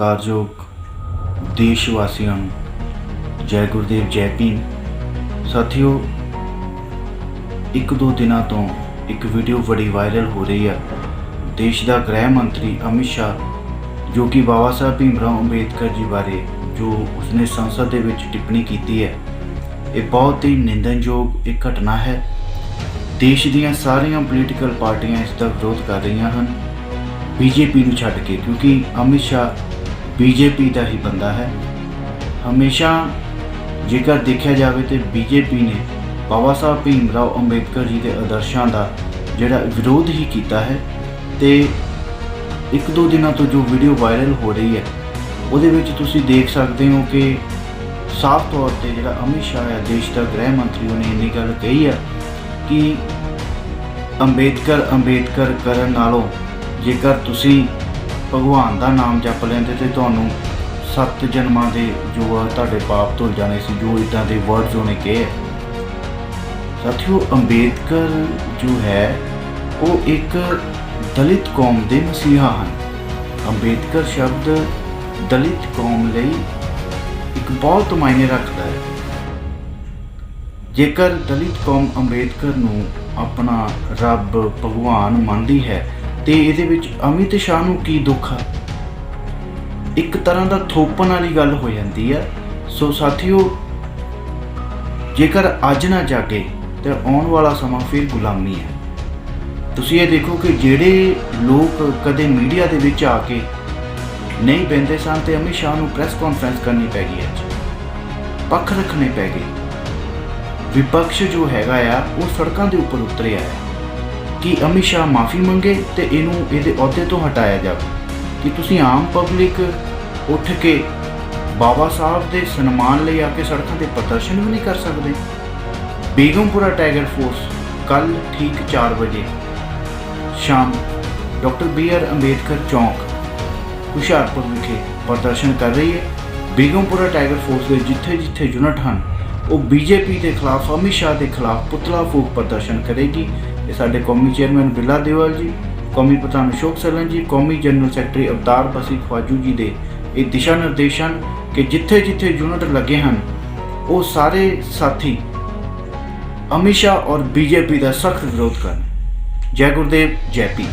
ਸਤਿਕਾਰਯੋਗ ਦੇਸ਼ ਵਾਸੀਆਂ ਨੂੰ। ਜੈ ਗੁਰਦੇਵ, ਜੈ ਭੀਮ। ਸਾਥੀਓ, ਇੱਕ ਦੋ ਦਿਨਾਂ ਤੋਂ ਇੱਕ ਵੀਡੀਓ ਬੜੀ ਵਾਇਰਲ ਹੋ ਰਹੀ ਹੈ। ਦੇਸ਼ ਦਾ ਗ੍ਰਹਿ ਮੰਤਰੀ ਅਮਿਤ ਸ਼ਾਹ, ਜੋ ਕਿ ਬਾਬਾ ਸਾਹਿਬ ਭੀਮਰਾਓ ਅੰਬੇਦਕਰ ਜੀ ਬਾਰੇ, ਜੋ ਉਸਨੇ ਸੰਸਦ ਦੇ ਵਿੱਚ ਟਿੱਪਣੀ ਕੀਤੀ ਹੈ। ਇਹ ਬਹੁਤ ਹੀ ਨਿੰਦਣਯੋਗ ਇੱਕ ਘਟਨਾ ਹੈ। ਦੇਸ਼ ਦੀਆਂ ਸਾਰੀਆਂ ਪੋਲੀਟੀਕਲ ਪਾਰਟੀਆਂ ਇਸ ਦਾ ਵਿਰੋਧ ਕਰ ਰਹੀਆਂ ਹਨ। ਬੀਜੇਪੀ ਨੂੰ ਛੱਡ ਕੇ, ਕਿਉਂਕਿ ਅਮਿਤ ਸ਼ਾਹ ਬੀਜੇਪੀ ਦਾ ਹੀ ਬੰਦਾ ਹੈ। ਹਮੇਸ਼ਾ ਜੇਕਰ ਦੇਖਿਆ ਜਾਵੇ ਤੇ ਬੀਜੇਪੀ ਨੇ ਬਾਬਾ ਸਾਹਿਬ ਭੀਮ ਰਾਓ ਅੰਬੇਦਕਰ ਜੀ ਦੇ ਆਦਰਸ਼ਾਂ ਦਾ ਜਿਹੜਾ ਵਿਰੋਧ ਹੀ ਕੀਤਾ ਹੈ ਤੇ ਇੱਕ ਦੋ ਦਿਨਾਂ ਤੋਂ ਜੋ ਵੀਡੀਓ ਵਾਇਰਲ ਹੋ ਰਹੀ ਹੈ, ਉਹਦੇ ਵਿੱਚ ਤੁਸੀਂ ਦੇਖ ਸਕਦੇ ਹੋ ਕਿ ਸਾਫ਼ ਤੌਰ ਤੇ ਜਿਹੜਾ ਅਮਿਤ ਸ਼ਾਹ ਹੈ, ਦੇਸ਼ ਦਾ ਗ੍ਰਹਿ ਮੰਤਰੀ, ਉਹਨੇ ਇੰਨੀ ਗੱਲ ਕਹੀ ਹੈ ਕਿ ਅੰਬੇਦਕਰ ਅੰਬੇਦਕਰ ਕਰਨ ਨਾਲੋਂ ਜੇਕਰ ਤੁਸੀਂ ਭਗਵਾਨ ਦਾ ਨਾਮ ਜਪ ਲੈਂਦੇ ਤੇ ਤੁਹਾਨੂੰ ਸੱਤ ਜਨਮਾਂ ਦੇ ਜੋ ਆ ਤੁਹਾਡੇ ਪਾਪ ਧੁੱਲ ਜਾਣੇ ਸੀ, ਜੋ ਇਦਾਂ ਦੇ ਵਰਡਸ ਉਹਨੇ ਕਹੇ। ਸਾਥੀਓ, ਅੰਬੇਦਕਰ ਜੋ ਹੈ, ਉਹ ਇੱਕ ਦਲਿਤ ਕੌਮ ਦੇ ਮਸੀਹਾ ਹਨ। ਅੰਬੇਦਕਰ ਸ਼ਬਦ ਦਲਿਤ ਕੌਮ ਲਈ ਇੱਕ ਬਹੁਤ ਮਾਇਨੇ ਰੱਖਦਾ ਹੈ। ਜੇਕਰ ਦਲਿਤ ਕੌਮ ਅੰਬੇਦਕਰ ਨੂੰ ਆਪਣਾ ਰੱਬ ਭਗਵਾਨ ਮੰਨਦੀ ਹੈ ਤੇ ਇਹਦੇ ਵਿੱਚ ਅਮਿਤ ਸ਼ਾਹ ਨੂੰ ਕੀ ਦੁੱਖ ਹੈ ਇੱਕ ਤਰ੍ਹਾਂ ਦਾ ਥੋਪਣ ਵਾਲੀ ਗੱਲ ਹੋ ਜਾਂਦੀ ਹੈ ਸੋ ਸਾਥੀਓ, ਜੇਕਰ ਅੱਜ ਨਾ ਜਾਗੇ, ਤੇ ਆਉਣ ਵਾਲਾ ਸਮਾਂ ਫਿਰ ਗੁਲਾਮੀ ਹੈ। ਤੁਸੀਂ ਇਹ ਦੇਖੋ ਕਿ ਜਿਹੜੇ ਲੋਕ ਕਦੇ ਮੀਡੀਆ ਦੇ ਵਿੱਚ ਆ ਕੇ ਨਹੀਂ ਬੈੰਦੇ ਸਨ ਤੇ ਅਮਿਤ ਸ਼ਾਹ ਨੂੰ ਪ੍ਰੈਸ ਕਾਨਫਰੰਸ ਕਰਨੀ ਪੈ ਗਈ ਅੱਜ। ਪੱਖ ਰੱਖਣੇ ਪੈ ਗਏ। ਵਿਪਕਸ਼ ਜੋ ਹੈਗਾ ਆ, ਉਹ ਸੜਕਾਂ ਦੇ ਉੱਪਰ ਉਤਰਿਆ ਹੈ। ਕਿ ਅਮਿਤ ਸ਼ਾਹ ਮਾਫੀ ਮੰਗੇ ਤੇ ਇਹਨੂੰ ਇਹਦੇ ਅਹੁਦੇ ਤੋਂ ਹਟਾਇਆ ਜਾਵੇ। ਕਿ ਤੁਸੀਂ ਆਮ ਪਬਲਿਕ ਉੱਠ ਕੇ ਬਾਬਾ ਸਾਹਿਬ ਦੇ ਸਨਮਾਨ ਲਈ ਆ ਕੇ ਸੜਕਾਂ ਤੇ ਪ੍ਰਦਰਸ਼ਨ ਵੀ ਨਹੀਂ ਕਰ ਸਕਦੇ? ਬੇਗਮਪੁਰਾ ਟਾਈਗਰ ਫੋਰਸ ਕੱਲ ਠੀਕ 4 ਵਜੇ ਸ਼ਾਮ ਡਾਕਟਰ ਬੀ ਆਰ ਅੰਬੇਦਕਰ ਚੌਂਕ, ਹੁਸ਼ਿਆਰਪੁਰ ਵਿਖੇ ਪ੍ਰਦਰਸ਼ਨ ਕਰ ਰਹੀ ਹੈ। ਬੇਗਮਪੁਰਾ ਟਾਈਗਰ ਫੋਰਸ ਦੇ ਜਿੱਥੇ ਜਿੱਥੇ ਯੂਨਿਟ ਹਨ, ਉਹ ਬੀਜੇਪੀ ਦੇ ਖਿਲਾਫ, ਅਮਿਤ ਸ਼ਾਹ ਦੇ ਖਿਲਾਫ ਪੁਤਲਾ ਫੂਕ ਪ੍ਰਦਰਸ਼ਨ ਕਰੇਗੀ। ਇਹ ਸਾਡੇ ਕੌਮੀ ਚੇਅਰਮੈਨ ਬਿੱਲਾ ਦੇਵਾਲ ਜੀ, ਕੌਮੀ ਪ੍ਰਧਾਨ ਅਸ਼ੋਕ ਸੈਲਨ ਜੀ, ਕੌਮੀ ਜਨਰਲ ਸੈਕਟਰੀ ਅਵਤਾਰ ਬਸੀ ਖਵਾਜੂ ਜੀ ਦੇ ਇਹ ਦਿਸ਼ਾ ਨਿਰਦੇਸ਼ ਹਨ ਕਿ ਜਿੱਥੇ ਜਿੱਥੇ ਯੂਨਿਟ ਲੱਗੇ ਹਨ, ਉਹ ਸਾਰੇ ਸਾਥੀ ਅਮਿਤ ਸ਼ਾਹ ਔਰ ਬੀਜੇਪੀ ਦਾ ਸਖਤ ਵਿਰੋਧ ਕਰਨ। ਜੈ ਗੁਰਦੇਵ, ਜੈ ਪੀ